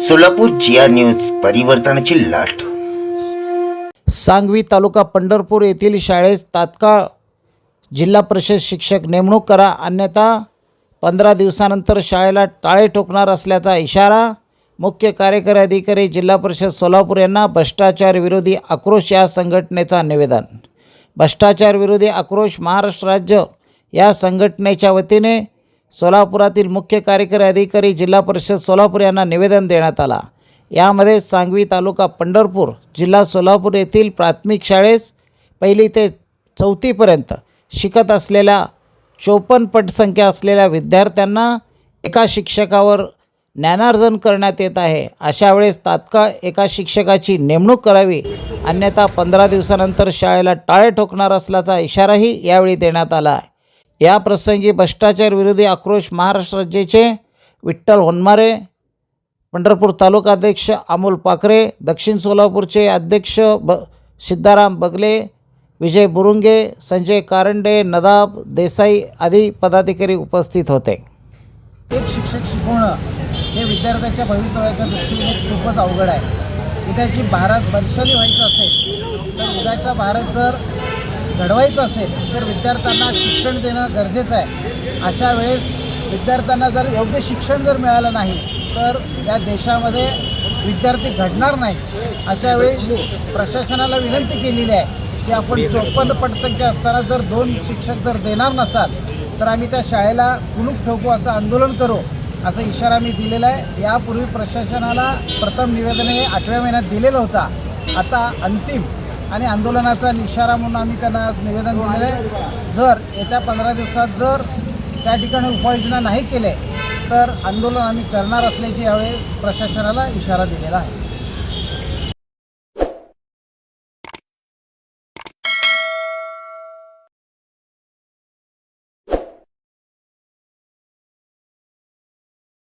सोलापूर जिया news परिवर्तनाची लाट. सांगवी तालुका पंढरपूर येथील शाळेस तात्काळ जिल्हा परिषद शिक्षक नेमणूक करा अन्यथा पंधरा दिवसानंतर शाळेला टाळे ठोकणार असल्याचा इशारा मुख्य कार्यकारी अधिकारी जिल्हा परिषद सोलापूर यांना भ्रष्टाचार विरोधी आक्रोश या संघटनेचा निवेदन. भ्रष्टाचार विरोधी आक्रोश महाराष्ट्र राज्य या संघटनेच्या वतीने सोलापुरातील मुख्य कार्यकारी अधिकारी जिल्हा परिषद सोलापूर यांना निवेदन देण्यात आला. यामध्ये सांगवी तालुका पंढरपूर जिल्हा सोलापूर येथील प्राथमिक शाळेस पहिली ते चौथीपर्यंत शिकत असलेल्या चोपन्न पटसंख्या असलेल्या विद्यार्थ्यांना एका शिक्षकावर ज्ञानार्जन करण्यात येत आहे. अशा वेळेस तात्काळ एका शिक्षकाची नेमणूक करावी अन्यथा पंधरा दिवसानंतर शाळेला टाळे ठोकणार असल्याचा इशाराही यावेळी देण्यात आला आहे. या प्रसंगी भ्रष्टाचार विरोधी आक्रोश महाराष्ट्र राज्याचे विठ्ठल होनमारे पंढरपूर तालुका अध्यक्ष अमोल पाखरे दक्षिण सोलापूरचे अध्यक्ष ब सिद्धाराम बगले विजय बुरुंगे संजय कारंडे नदाब देसाई आदी पदाधिकारी उपस्थित होते. एक शिक्षक शिकवणं हे विद्यार्थ्याच्या भवितव्याच्या दृष्टीने खूपच अवघड आहे. उद्याची भारत बलशाली व्हायचं असेल तर उद्याचा भारत जर घडवायचं असेल तर विद्यार्थ्यांना शिक्षण देणं गरजेचं आहे. अशा वेळेस विद्यार्थ्यांना जर योग्य शिक्षण जर मिळालं नाही तर या देशामध्ये विद्यार्थी घडणार नाही अशा वेळी प्रशासनाला विनंती केलेली आहे की आपण चोपन्न पटसंख्या असताना जर दोन शिक्षक जर देणार नसाल तर आम्ही त्या शाळेला कुलूप ठोकू असं आंदोलन करू असा इशारा मी दिलेला आहे. यापूर्वी प्रशासनाला प्रथम निवेदन हे आठव्या महिन्यात दिलेलं होता. आता अंतिम आणि आंदोलनाचा इशारा म्हणून आम्ही त्यांना आज निवेदन दिलेलं आहे. जर येत्या पंधरा दिवसात जर त्या ठिकाणी उपाययोजना नाही केले तर आंदोलन आम्ही करणार असल्याची यावेळी प्रशासनाला इशारा दिलेला आहे.